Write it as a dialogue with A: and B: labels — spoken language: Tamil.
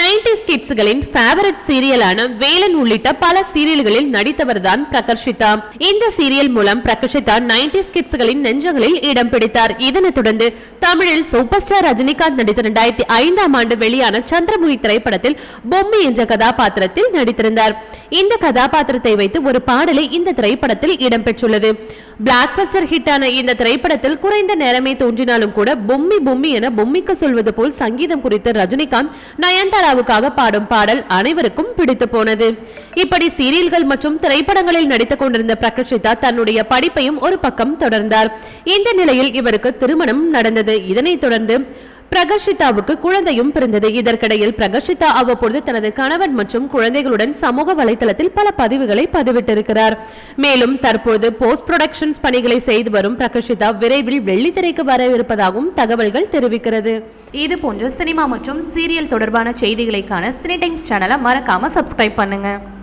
A: நைன்டி கிட்ஸ்களின் ஃபேவரட் சீரியலான வேலன் உள்ளிட்ட பல சீரியல்களில் நடித்தவர் தான் பிரகர்ஷிதா. இந்த சீரியல் மூலம் பிரகர்ஷிதா நைன்டி கிட்ஸ்களின் நெஞ்சங்களில் இடம் பிடித்தார். இதனைத் தொடர்ந்து தமிழில் சூப்பர் ஸ்டார் ரஜினிகாந்த் நடித்த இரண்டாயிரத்தி ஐந்தாம் ஆண்டு வெளியான சந்திரமுகி திரைப்படத்தில் பொம்மை என்ற கதாபாத்திரத்தில் நடித்திருந்தார். இந்த கதாபாத்திரத்தை வைத்து ஒரு பாடலை இந்த திரைப்படத்தில் இடம்பெற்றுள்ளது பிளாக் பஸ்டர் ஹிட்டான இந்த திரைப்படத்தில் குறைந்த நேரமே தோன்றினாலும் கூட பொம்மி பொம்மி என பொம்மிக்கு சொல்வது போல் சங்கீதம் குறித்து ரஜினிகாந்த் நயன்தாராவுக்காக பாடும் பாடல் அனைவருக்கும் பிடித்து போனது. இப்படி சீரியல்கள் மற்றும் திரைப்படங்களில் நடித்துக் கொண்டிருந்த பிரகர்ஷிதா தன்னுடைய படிப்பையும் ஒரு பக்கம் தொடர்ந்தார். இந்த நிலையில் இவருக்கு திருமணம் நடந்தது. இதனைத் தொடர்ந்து பிரகர்ஷிதாவுக்கு குழந்தையும் பிறந்தது. இதற்கிடையில் பிரகர்ஷிதா அவ்வப்பொழுது தனது கணவன் மற்றும் குழந்தைகளுடன் சமூக வலைதளத்தில் பல பதிவுகளை பதிவிட்டிருக்கிறார். மேலும் தற்போது போஸ்ட் ப்ரொடக்ஷன்ஸ் பணிகளை செய்து வரும் பிரகர்ஷிதா விரைவில் வெள்ளித்திரைக்கு வர இருப்பதாகவும் தகவல்கள் தெரிவிக்கிறது.
B: இது போன்ற சினிமா மற்றும் சீரியல் தொடர்பான செய்திகளைக்கான சினி டைம்ஸ் சேனலை மறக்காம சப்ஸ்கிரைப் பண்ணுங்க.